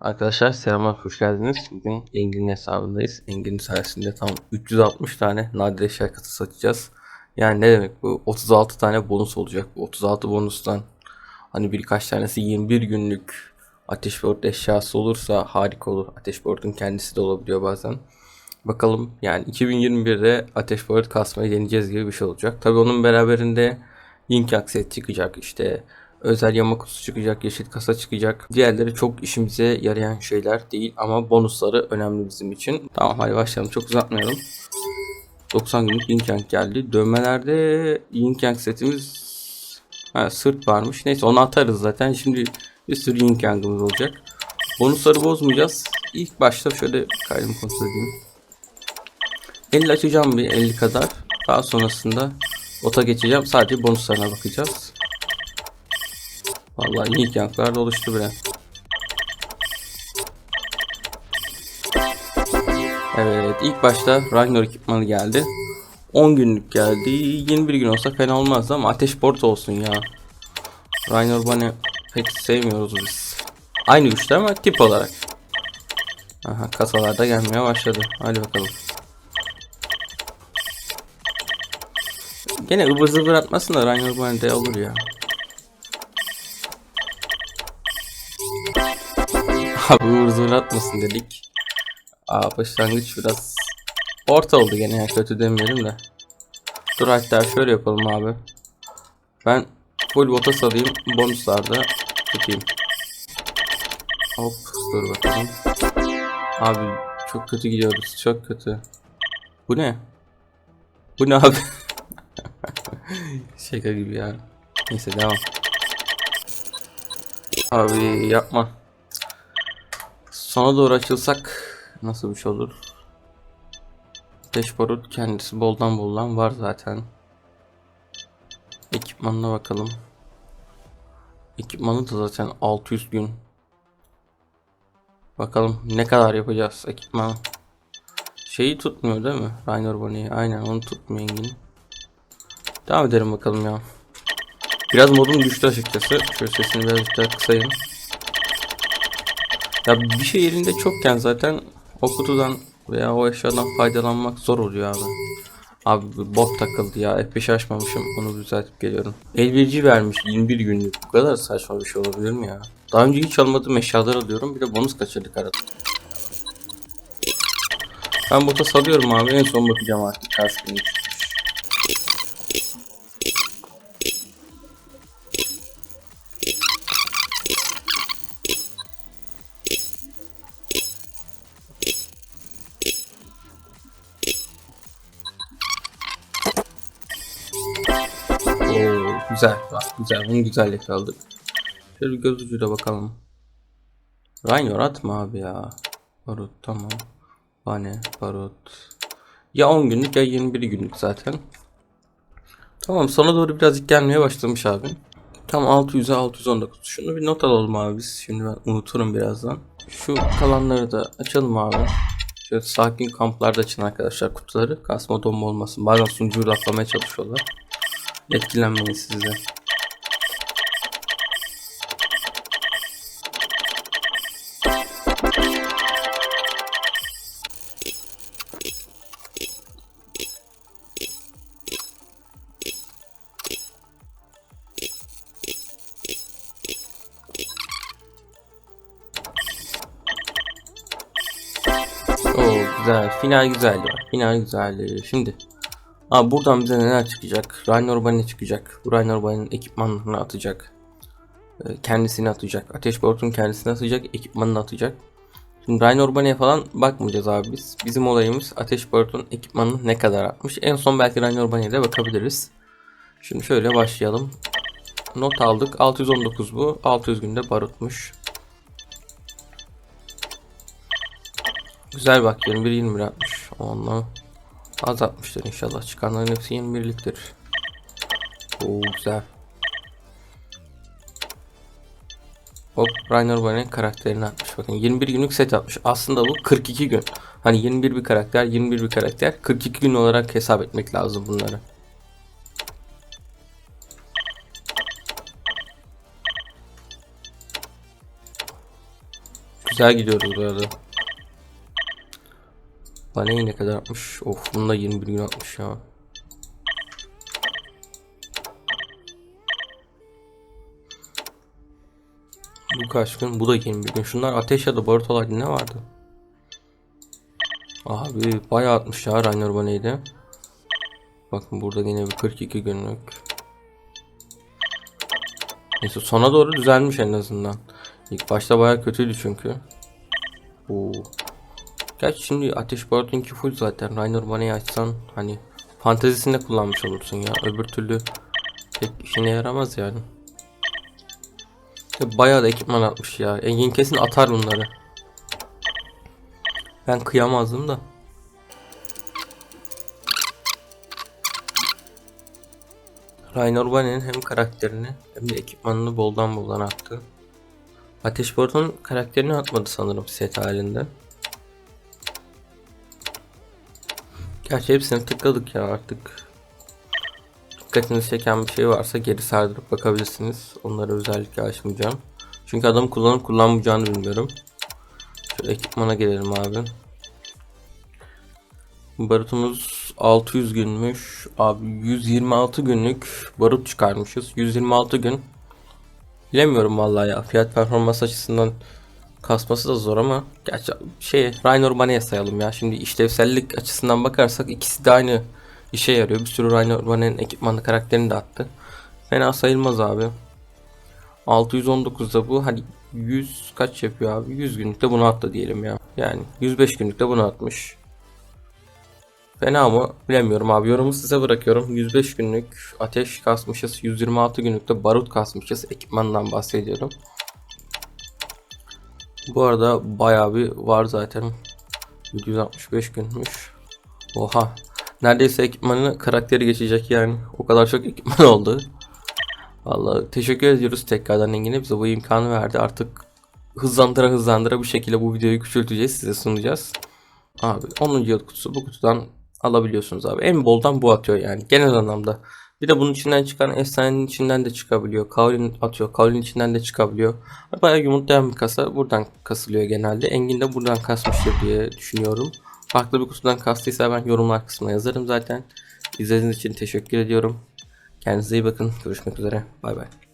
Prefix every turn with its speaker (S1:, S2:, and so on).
S1: Arkadaşlar selamlar hoş geldiniz. Bugün Engin'in hesabındayız. Engin'in sayesinde tam 360 tane nadir eşya katı satacağız. Yani ne demek bu? 36 tane bonus olacak. Bu 36 bonustan hani birkaç tanesi 21 günlük ateş board eşyası olursa harika olur. Ateş board'un kendisi de olabiliyor bazen. Bakalım yani 2021'de ateş board kasmayı deneyeceğiz gibi bir şey olacak. Tabi onun beraberinde Yin Yang set çıkacak işte özel yama kutusu çıkacak, yeşil kasa çıkacak. Diğerleri çok işimize yarayan şeyler değil ama bonusları önemli bizim için. Tamam hadi başlayalım çok uzatmayalım. 90 günlük Yin geldi. Dövmelerde Yin Yang setimiz ha, sırt varmış. Neyse onu atarız zaten. Şimdi bir sürü Yin olacak. Bonusları bozmayacağız. İlk başta şöyle kaydım kontrol edeyim. 50 açacağım bir 50 kadar. Daha sonrasında ota geçeceğim. Sadece bonuslarına bakacağız. Vallahi ilk yanklar da oluştu bile. Evet ilk başta Ragnar ekipmanı geldi. 10 günlük geldi. 21 gün olsa fena olmazdı ama ateş port olsun ya. Ragnar Bunny pek sevmiyoruz biz. Aynı güçte ama tip olarak. Aha kasalarda gelmeye başladı. Hadi bakalım. Gene ıvır zıvır atmasın da Ragnar Bunny de olur ya. Abi zıvır atmasın dedik. Aa başlangıç biraz orta oldu gene ya kötü demeyelim de. Dur hatta şöyle yapalım abi. Ben full bota salayım bonuslarda tutayım. Hop dur bakalım. Abi çok kötü gidiyoruz çok kötü. Bu ne? Bu ne abi? Şaka gibi ya. Neyse devam. Abi yapma. Sona doğru açılsak nasıl bir şey olur? Barut kendisi boldan boldan var zaten. Ekipmanına bakalım. Ekipmanı da zaten 600 gün. Bakalım ne kadar yapacağız ekipman. Şeyi tutmuyor değil mi? Rainer Bonnie'yi. Aynen onu tutmuyor Engin. Devam edelim bakalım ya. Biraz modum düştü açıkçası. Şöyle sesini biraz daha kısayım. Ya bir şey elinde çokken zaten o kutudan veya o eşyadan faydalanmak zor oluyor abi. Abi bot takıldı ya. F5 açmamışım. Onu düzeltip geliyorum. Elverici vermiş 21 günlük. Bu kadar saçma bir şey olabilir mi ya? Daha önce hiç almadığım eşyalar alıyorum. Bir de bonus kaçırdık arada. Ben bota salıyorum abi. En son bakacağım artık kaç. Güzel. Bak güzel. Bunu güzel yakaladık. Şöyle bir göz ucuyla bakalım. Raynor atma abi ya. Barut tamam. Bane, barut. Ya 10 günlük ya 21 günlük zaten. Tamam sona doğru birazcık gelmeye başlamış abi. Tam 600'e 619. Şunu bir not alalım abi biz. Şimdi ben unuturum birazdan. Şu kalanları da açalım abi. Şöyle sakin kamplarda açın arkadaşlar kutuları. Kasma donma olmasın. Bazen sunucuyu laflamaya çalışıyorlar. Etkilenmeyin siz güzel. Final güzeldi. Final güzeldi. Şimdi Aa, buradan bize neler çıkacak? Raynor Bunny çıkacak. Bu Raynor Bunny'nin ekipmanını atacak. Ee, Kendisini atacak. Ateş Bort'un kendisini atacak. Ekipmanını atacak. Şimdi Raynor Bunny'e falan bakmayacağız abi biz. Bizim olayımız Ateş Bort'un ekipmanını ne kadar atmış. En son belki Raynor Bunny'e de bakabiliriz. Şimdi şöyle başlayalım. Not aldık. 619 bu. 600 günde barutmuş. Güzel bak 21 21 atmış. Onunla azaltmıştır inşallah. Çıkanların hepsi 21'liktir. Oo güzel. Hop Rainer Bonnie'nin karakterini atmış. Bakın 21 günlük set atmış. Aslında bu 42 gün. Hani 21 bir karakter, 21 bir karakter. 42 gün olarak hesap etmek lazım bunları. Güzel gidiyoruz bu arada. Baneyi ne kadar atmış? Of bunda 21 gün atmış ya. Bu kaç gün? Bu da 21 gün. Şunlar ateş ya da barut olaydı ne vardı? Abi bayağı atmış ya Rainer Baney'de. Bakın burada yine bir 42 günlük. Neyse sona doğru düzelmiş en azından. İlk başta bayağı kötüydü çünkü. Oo. Gerçi şimdi Ateş Barut'unki full zaten. Rainer Baney'i açsan hani fantezisinde kullanmış olursun ya. Öbür türlü pek işine yaramaz yani. Bayağı da ekipman atmış ya. Engin kesin atar bunları. Ben kıyamazdım da. Rainer Banner'in hem karakterini hem de ekipmanını boldan boldan attı. Ateş Barut'un karakterini atmadı sanırım set halinde. Gerçi hepsini tıkladık ya artık. Dikkatinizi çeken bir şey varsa geri sardırıp bakabilirsiniz. Onları özellikle açmayacağım. Çünkü adam kullanıp kullanmayacağını bilmiyorum. Şu ekipmana gelelim abi. Barutumuz 600 günmüş. Abi 126 günlük barut çıkarmışız. 126 gün. Bilemiyorum vallahi ya. Fiyat performans açısından kasması da zor ama gerçi şey Rainer Banner'e sayalım ya. Şimdi işlevsellik açısından bakarsak ikisi de aynı işe yarıyor. Bir sürü Rainer Banner'in ekipmanlı karakterini de attı. Fena sayılmaz abi. 619'da bu hani 100 kaç yapıyor abi? 100 günlükte bunu attı diyelim ya. Yani 105 günlükte bunu atmış. Fena mı? Bilemiyorum abi. Yorumu size bırakıyorum. 105 günlük ateş kasmışız. 126 günlükte barut kasmışız. Ekipmandan bahsediyorum. Bu arada bayağı bir var zaten. 765 günmüş. Oha. Neredeyse ekipmanı karakteri geçecek yani. O kadar çok ekipman oldu. Vallahi teşekkür ediyoruz tekrardan Engin'e bize bu imkanı verdi. Artık hızlandıra hızlandıra bu şekilde bu videoyu küçülteceğiz size sunacağız. Abi 10. yıl kutusu bu kutudan alabiliyorsunuz abi. En boldan bu atıyor yani genel anlamda. Bir de bunun içinden çıkan efsanenin içinden de çıkabiliyor. Kavlin atıyor. Kavlin içinden de çıkabiliyor. Bayağı yumurtlayan bir kasa. Buradan kasılıyor genelde. Engin de buradan kasmıştır diye düşünüyorum. Farklı bir kutudan kastıysa ben yorumlar kısmına yazarım zaten. İzlediğiniz için teşekkür ediyorum. Kendinize iyi bakın. Görüşmek üzere. Bay bay.